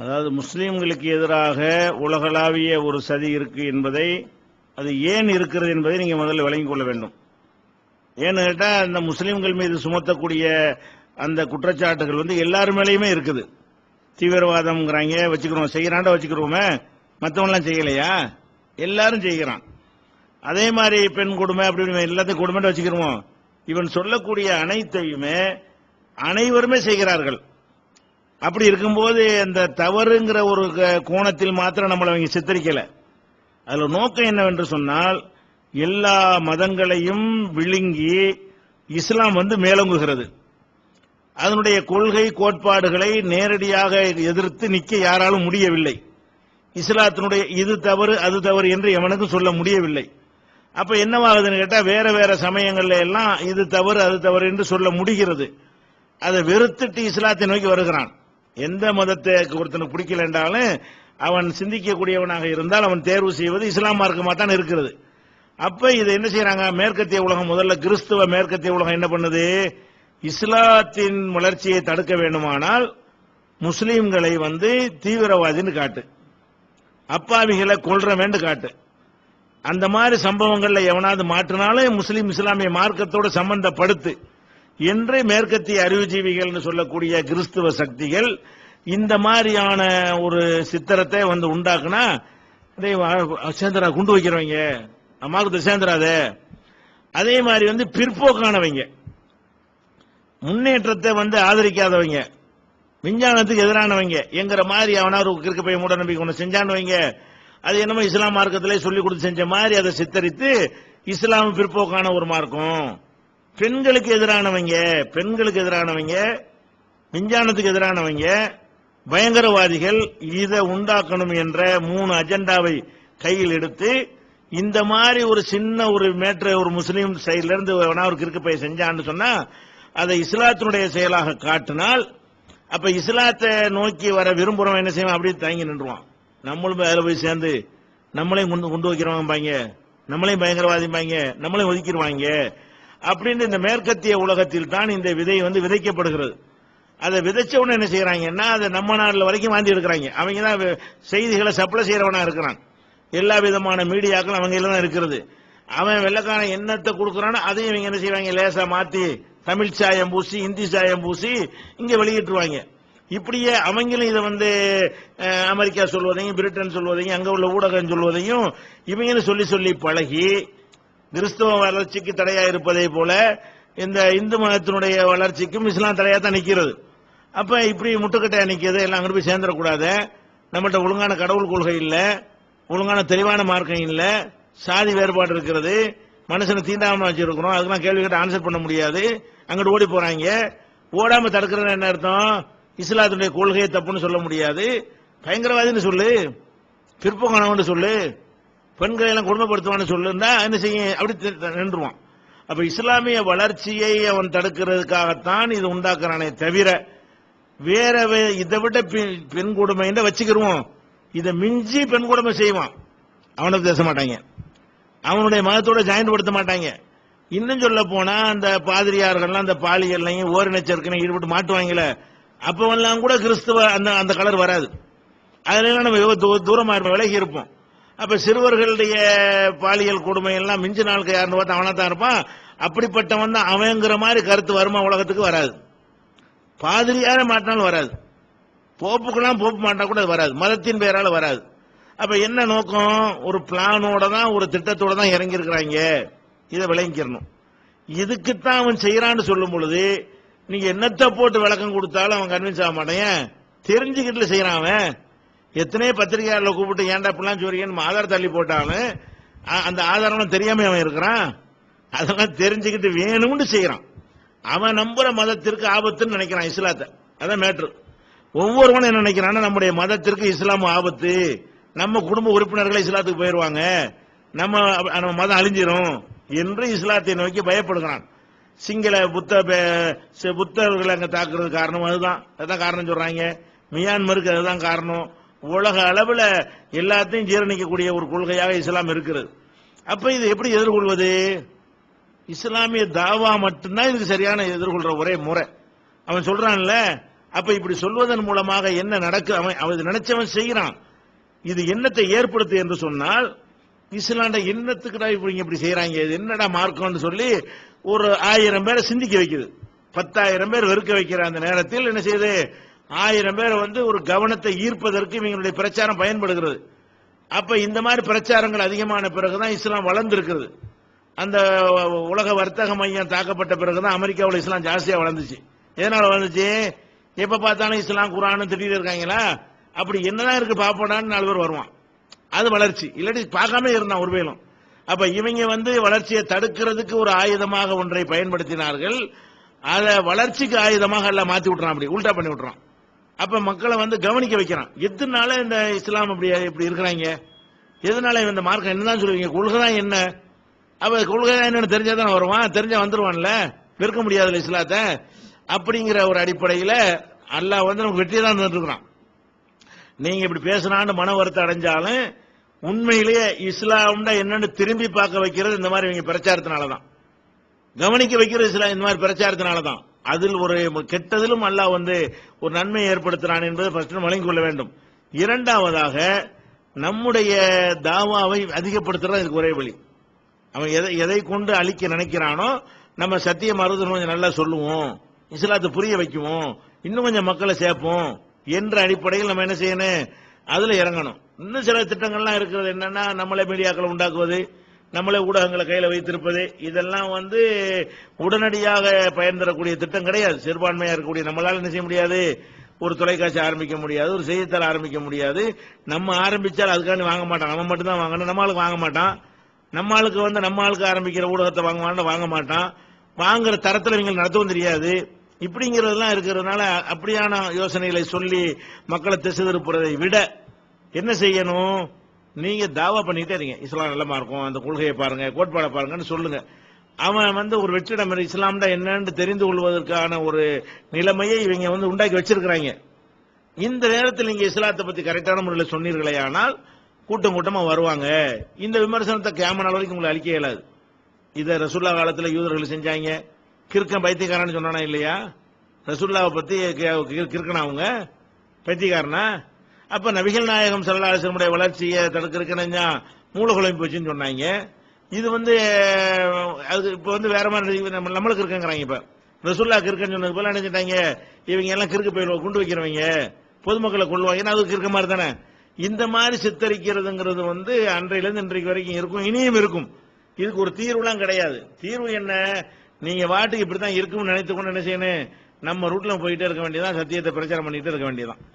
அதாவது முஸ்லீம்களுக்கு எதிராக உலகளாவிய ஒரு சதி இருக்கு என்பதை அது ஏன் இருக்கிறது என்பதை நீங்க முதல்ல விளங்கிக் கொள்ள வேண்டும். ஏன்னு கேட்டால் அந்த முஸ்லீம்கள் மீது சுமத்தக்கூடிய அந்த குற்றச்சாட்டுகள் வந்து எல்லார் மேலேயுமே இருக்குது. தீவிரவாதம்ங்கிறாங்க வச்சுக்கிறோம் செய்யறாண்டா வச்சுக்கிறோமே மற்றவங்களாம் செய்யலையா? எல்லாரும் செய்கிறான். அதே மாதிரி பெண் கொடுமை அப்படி எல்லாத்தையும் கொடுமைன்னு வச்சுக்கிறோம் இவன் சொல்லக்கூடிய அனைத்தையுமே அனைவருமே செய்கிறார்கள். அப்படி இருக்கும்போது அந்த தவறுங்கிற ஒரு க- கோணத்தில் மாத்திரம் நம்மளை அவங்க சித்தரிக்கல. அதுல நோக்கம் என்னவென்று சொன்னால் எல்லா மதங்களையும் விழுங்கி இஸ்லாம் வந்து மேலோங்குகிறது. அதனுடைய கொள்கை கோட்பாடுகளை நேரடியாக எதிர்த்து நிக்க யாராலும் முடியவில்லை. இஸ்லாத்தினுடைய இது தவறு அது தவறு என்று எவனுக்கும் சொல்ல முடியவில்லை. அப்ப என்னவாகுதுன்னு கேட்டா வேற வேற சமயங்கள்ல எல்லாம் இது தவறு அது தவறு என்று சொல்ல முடிகிறது. அதை வெறுத்துட்டு இஸ்லாத்தை நோக்கி வருகிறான். எந்த மதத்தை ஒருத்தனுக்கு பிடிக்கல என்றாலும் அவன் சிந்திக்கக்கூடியவனாக இருந்தால் அவன் தேர்வு செய்வது இஸ்லாம் மார்க்கமாக தான் இருக்கிறது. அப்ப இதை என்ன செய்யறாங்க? மேற்கத்திய உலகம் முதல்ல கிறிஸ்துவ மேற்கத்திய உலகம் என்ன பண்ணுது? இஸ்லாத்தின் வளர்ச்சியை தடுக்க வேண்டுமானால் முஸ்லீம்களை வந்து தீவிரவாதின்னு காட்டு. அப்பாவிகளை கொள்றவேண்டு காட்டு. அந்த மாதிரி சம்பவங்கள்ல எவனாவது மாற்றினாலும் முஸ்லீம் இஸ்லாமிய மார்க்கத்தோடு சம்பந்தப்படுத்து. என்று மேற்கத்திய அறிவுஜீவிகள்னு சொல்லக்கூடிய கிறிஸ்துவ சக்திகள் இந்த மாதிரியான ஒரு சித்திரத்தை வந்து உண்டாக்குனா சேந்திரா குண்டு வைக்கிறவங்க அம்மாவுக்கு சேர்ந்துடாத அதே? மாதிரி வந்து பிற்போக்கானவங்க. முன்னேற்றத்தை வந்து ஆதரிக்காதவங்க. விஞ்ஞானத்துக்கு எதிரானவங்க. எங்கிற மாதிரி அவனார் கிறுக்கு பையன் மூட நம்பிக்கை ஒன்று செஞ்சானவங்க அது என்னமோ இஸ்லாம் மார்க்கத்திலே சொல்லி கொடுத்து செஞ்ச மாதிரி அதை சித்தரித்து இஸ்லாம் பிற்போக்கான ஒரு மார்க்கம். பெண்களுக்கு எதிரானவங்க பெண்களுக்கு எதிரானவங்க விஞ்ஞானத்துக்கு எதிரானவங்க பயங்கரவாதிகள் இதை உண்டாக்கணும் என்ற மூணு அஜெண்டாவை கையில் எடுத்து இந்த மாதிரி ஒரு சின்ன ஒரு மேற்ற ஒரு முஸ்லீம் சைட்ல இருந்து வேணா ஒரு கிறுக்கு பைய செஞ்சான்னு சொன்னா அதை இஸ்லாத்தினுடைய செயலாக காட்டினால் அப்ப இஸ்லாத்தை நோக்கி வர விரும்புறவன் என்ன செய்வோம் அப்படியே தயங்கி நின்றுவான். நம்மளும் அதில் போய் சேர்ந்து நம்மளையும் கொண்டு கொண்டு வைக்கிறவங்க நம்மளையும் பயங்கரவாதி பாங்க நம்மளையும் ஒதுக்கிடுவாங்க அப்படின்னு இந்த மேற்கத்திய உலகத்தில் தான் இந்த விதை வந்து விதைக்கப்படுகிறது. அதை விதைச்சவன என்ன செய்யறாங்கன்னா அதை நம்ம நாடுல வரைக்கும் வாந்தி எடுக்கிறாங்க. அவங்க தான் செய்திகளை சப்ளை செய்யறவனா இருக்கிறான். எல்லா விதமான மீடியாக்களும் அவங்க தான் இருக்கிறது. அவன் வெள்ளக்காரன் என்னத்தை கொடுக்கறானோ அதையும் இவங்க என்ன செய்வாங்க? லேசா மாத்தி தமிழ் சாயம் பூசி இந்தி சாயம் பூசி இங்க வெளியிட்டுருவாங்க. இப்படியே அவங்களும் இதை வந்து அமெரிக்கா சொல்வதையும் பிரிட்டன் சொல்வதையும் அங்க உள்ள ஊடகம் சொல்வதையும் இவங்களும் சொல்லி சொல்லி பழகி கிறிஸ்தவ வளர்ச்சிக்கு தடையா இருப்பதை போல இந்த இந்து மதத்தினுடைய வளர்ச்சிக்கும் இஸ்லாம் தடையா தான் நிற்கிறது அப்ப இப்படி முட்டுக்கட்டையா நிக்கிறது எல்லாம் அங்க போய் சேர்ந்துடக்கூடாது. நம்மகிட்ட ஒழுங்கான கடவுள் கொள்கை இல்ல ஒழுங்கான தெளிவான மார்க்கம் இல்ல சாதி வேறுபாடு இருக்கிறது மனுஷனை தீண்டாம வச்சிருக்கிறோம் அதுக்கெல்லாம் கேள்வி கேட்டு ஆன்சர் பண்ண முடியாது. அங்கிட்டு ஓடி போறாங்க. ஓடாம தடுக்கிறது என்ன அர்த்தம்? இஸ்லாத்துடைய கொள்கையை தப்புன்னு சொல்ல முடியாது. பயங்கரவாதின்னு சொல்லு. பிற்போக்கானவன் சொல்லு. பெண்களை எல்லாம் கொடுமைப்படுத்துவான்னு சொல்லுன்னா என்ன செய்ய அப்படி நின்றுவான். அப்ப இஸ்லாமிய வளர்ச்சியை அவன் தடுக்கிறதுக்காகத்தான் இது உண்டாக்குறானே தவிர வேற வே- இதை விட பெ- பெண் கொடுமை வச்சுக்கிருவோம். இதை மிஞ்சி பெண் கொடுமை செய்வான். அவனை பேச மாட்டாங்க. அவனுடைய மதத்தோட ஜாயின் படுத்த மாட்டாங்க. இன்னும் சொல்ல போனா அந்த பாதிரியார்கள்லாம் அந்த பாலியல்லையும் ஓரினச்சேர்க்கனை ஈடுபட்டு மாட்டுவாங்கல்ல அப்பவெல்லாம் கூட கிறிஸ்துவ அந்த அந்த கலர் வராது. அதுல நம்ம தூரமா இருப்போம் விலகி இருப்போம். அப்ப சிறுவர்களுடைய பாலியல் கொடுமை எல்லாம் மிஞ்சு நாளுக்கு யாருன்னு பார்த்தா அவனா தான் இருப்பான். அப்படிப்பட்டவன் தான் அவங்கிற மாதிரி கருத்து வருமா உலகத்துக்கு வராது. பாதிரியார மாட்டினாலும் வராது. போப்புக்கெல்லாம் போப்பு மாட்டா கூட அது வராது. மதத்தின் பெயரால வராது. அப்ப என்ன நோக்கம்? ஒரு பிளானோட தான் ஒரு திட்டத்தோட தான் இறங்கி இருக்கிறாங்க இதை விளங்கிக்கிறணும் இதுக்குத்தான் அவன் செய்யறான்னு சொல்லும் பொழுது நீங்க என்னத்தை போட்டு விளக்கம் கொடுத்தாலும் அவன் கன்வின்ஸ் ஆக மாட்டேன். தெரிஞ்சுக்கிட்டு செய்யறான் அவன். எத்தனை பத்திரிகையாளர்ல கூப்பிட்டு ஏன்டா இப்படிலாம் சொல்றீங்கன்னு ஆதார் தள்ளி போட்டாலும் அந்த ஆதாரம் தெரியாம அவன் இருக்கிறான். அதெல்லாம் தெரிஞ்சுக்கிட்டு வேணும்னு செய்யறான் அவன் நம்புற மதத்திற்கு ஆபத்துன்னு நினைக்கிறான் இஸ்லாத்தை. அதான் மேட்ரு. ஒவ்வொருவனும் என்ன நினைக்கிறான்னா நம்முடைய மதத்திற்கு இஸ்லாம் ஆபத்து. நம்ம குடும்ப உறுப்பினர்கள் இஸ்லாத்துக்கு போயிருவாங்க. நம்ம நம்ம மதம் அழிஞ்சிரும் என்று இஸ்லாத்தை நோக்கி பயப்படுகிறான். சிங்கள புத்த பே- புத்தர்களை அங்க தாக்குறது காரணம் அதுதான். அதுதான் காரணம் சொல்றாங்க. மியான்மருக்கு அதுதான் காரணம். உலக அளவுல எல்லாத்தையும் ஜீரணிக்கக்கூடிய ஒரு கொள்கையாக இஸ்லாம் இருக்கிறது. அப்ப இது எப்படி எதிர்கொள்வது? இஸ்லாமிய தாவா மட்டும்தான் இதுக்கு சரியான எதிர்கொள்ற ஒரே முறை. அவன் சொல்றான்ல அப்ப இப்படி சொல்வதன் மூலமாக என்ன நடக்கு? அவன் அவன் நினைச்சவன் செய்யறான் இது என்னத்தை ஏற்படுத்து என்று சொன்னால் இஸ்லாண்ட என்னத்துக்குடா இப்படி இப்படி செய்யறாங்க இது என்னடா மார்க்கம்னு சொல்லி ஒரு ஆயிரம் பேரை சிந்திக்க வைக்குது. பத்தாயிரம் பேர் வெறுக்க வைக்கிற அந்த நேரத்தில் என்ன செய்யுது? ஆயிரம் பேரை வந்து ஒரு கவனத்தை ஈர்ப்பதற்கு இவங்களுடைய பிரச்சாரம் பயன்படுகிறது. அப்ப இந்த மாதிரி பிரச்சாரங்கள் அதிகமான பிறகுதான் இஸ்லாம் வளர்ந்துருக்கிறது. அந்த உலக வர்த்தக மையம் தாக்கப்பட்ட பிறகுதான் அமெரிக்காவில் இஸ்லாம் ஜாஸ்தியா வளர்ந்துச்சு. எதனால வளர்ந்துச்சு? எப்ப பார்த்தாலும் இஸ்லாம் குரான் திட்டிட்டு இருக்காங்களா? அப்படி என்னதான் இருக்கு பாப்போடான்னு நாலு பேர் வருவான். அது வளர்ச்சி. இல்லாட்டி பார்க்காம இருந்தான் ஒரு வேலும் அப்ப இவங்க வந்து வளர்ச்சியை தடுக்கிறதுக்கு ஒரு ஆயுதமாக ஒன்றை பயன்படுத்தினார்கள். அதை வளர்ச்சிக்கு ஆயுதமாக எல்லாம் மாத்தி விட்டுறான் அப்படி உல்டா பண்ணி விட்டுறான். அப்ப மக்களை வந்து கவனிக்க வைக்கிறான் எதனால இந்த இஸ்லாம் அப்படி இப்படி இருக்கிறாங்க? எதனால இந்த மார்க்கம் என்னதான் சொல்லுவீங்க? கொள்கைதான் என்ன? அவ கொள்கைதான் என்னன்னு தெரிஞ்சாதான் வருவான். தெரிஞ்சா வந்துருவான்ல? வெறுக்க முடியாதுல்ல இஸ்லாத்தை? அப்படிங்கிற ஒரு அடிப்படையில அல்லாஹ் வந்து நமக்கு வெற்றியை தான் இருக்கிறான் நீங்க இப்படி பேசினான்னு மன வருத்தம் அடைஞ்சாலும் உண்மையிலேயே இஸ்லாம்னா என்னன்னு திரும்பி பார்க்க வைக்கிறது இந்த மாதிரி இவங்க பிரச்சாரத்தினாலதான். கவனிக்க வைக்கிறது இஸ்லாம் இந்த மாதிரி பிரச்சாரத்தினாலதான். அதில் ஒரு கெட்டதிலும் அல்லாஹ் வந்து ஒரு நன்மை ஏற்படுத்துறான் என்பதை ஃபர்ஸ்ட் வழங்கிக் கொள்ள வேண்டும். இரண்டாவதாக நம்முடைய தாவாவை அதிகப்படுத்துறது இதுக்கு ஒரே வழி. அவன் எதை எதை கொண்டு அழிக்க நினைக்கிறானோ நம்ம சத்திய மருத்துவம் கொஞ்சம் நல்லா சொல்லுவோம். இஸ்லாத்தை புரிய வைக்குவோம். இன்னும் கொஞ்சம் மக்களை சேர்ப்போம் என்ற அடிப்படையில் நம்ம என்ன செய்யணும்? அதுல இறங்கணும். இன்னும் சில திட்டங்கள்லாம் இருக்கிறது என்னன்னா நம்மளே மீடியாக்களை உண்டாக்குவது. நம்மளே ஊடகங்களை கையில வைத்திருப்பது இதெல்லாம் வந்து உடனடியாக பயன் தரக்கூடிய திட்டம் கிடையாது. சிறுபான்மையா இருக்கக்கூடிய நம்மளால என்ன செய்ய முடியாது? ஒரு தொலைக்காட்சி ஆரம்பிக்க முடியாது ஒரு செய்தித்தாள் ஆரம்பிக்க முடியாது. நம்ம ஆரம்பிச்சால் அதுக்காண்டி வாங்க மாட்டான். நம்ம மட்டும் தான் வாங்கணும் நம்ம ஆளுக்கு வாங்க மாட்டான். நம்ம ஆளுக்கு வந்து நம்ம ஆளுக்கு ஆரம்பிக்கிற ஊடகத்தை வாங்குவான்னு வாங்க மாட்டான். வாங்குற தரத்துல இவங்க நடத்தவும் தெரியாது. இப்படிங்கிறதெல்லாம் இருக்கிறதுனால அப்படியான யோசனைகளை சொல்லி மக்களை திசை திருப்புறதை விட என்ன செய்யணும்? நீங்க தாவா பண்ணிட்டே இருங்க இஸ்லாம் நல்லமா இருக்கும் அந்த கொள்கையை பாருங்க கோட்பாடை பாருங்கன்னு சொல்லுங்க. அவன் வந்து ஒரு வெற்றிடம் இஸ்லாம்டா என்னன்னு தெரிந்து கொள்வதற்கான ஒரு நிலைமையை இவங்க வந்து உண்டாக்கி வச்சிருக்கிறாங்க. இந்த நேரத்தில் நீங்க இஸ்லாத்தை பத்தி கரெக்டான முறையில் சொன்னீர்களே ஆனால் கூட்டம் கூட்டமா வருவாங்க. இந்த விமர்சனத்தை கேமரா வரைக்கும் உங்களை அழிக்க இயலாது. இதை ரசுல்லா காலத்தில் யூதர்கள் செஞ்சாங்க. கிறுக்கன் பைத்தியக்காரன்னு சொன்னானா இல்லையா? ரசுல்லாவை பத்தி கிறுக்கனா அவங்க? பைத்தியக்காரனா? அப்ப நபிகள் நாயகம் சல்லாசனுடைய வளர்ச்சியை தடுக்கிறதுக்கு மூல குழம்பு போச்சுன்னு சொன்னாங்க. இது வந்து அது இப்ப வந்து வேற மாதிரி நம்ம- நம்மளுக்கு இருக்குங்கிறாங்க இப்ப. ரசுல்லா கிறுக்கன்னு சொன்னது போல நினைச்சிட்டாங்க. இவங்க எல்லாம் கிறுக்கு போயிடுவோம் குண்டு வைக்கிறவங்க பொதுமக்களை கொள்வாங்க ஏன்னா அது கிறுக்க மாதிரி தானே. இந்த மாதிரி சித்தரிக்கிறதுங்கிறது வந்து அன்றையிலிருந்து இன்றைக்கு வரைக்கும் இருக்கும் இனியும் இருக்கும். இதுக்கு ஒரு தீர்வுலாம் கிடையாது. தீர்வு என்ன? நீங்க வாட்டுக்கு இப்படித்தான் இருக்கும்னு நினைத்து கொண்டு என்ன செய்யணும்? நம்ம ரூட்ல போயிட்டே இருக்க வேண்டியதான் சத்தியத்தை பிரச்சாரம் பண்ணிட்டு இருக்க வேண்டியதான்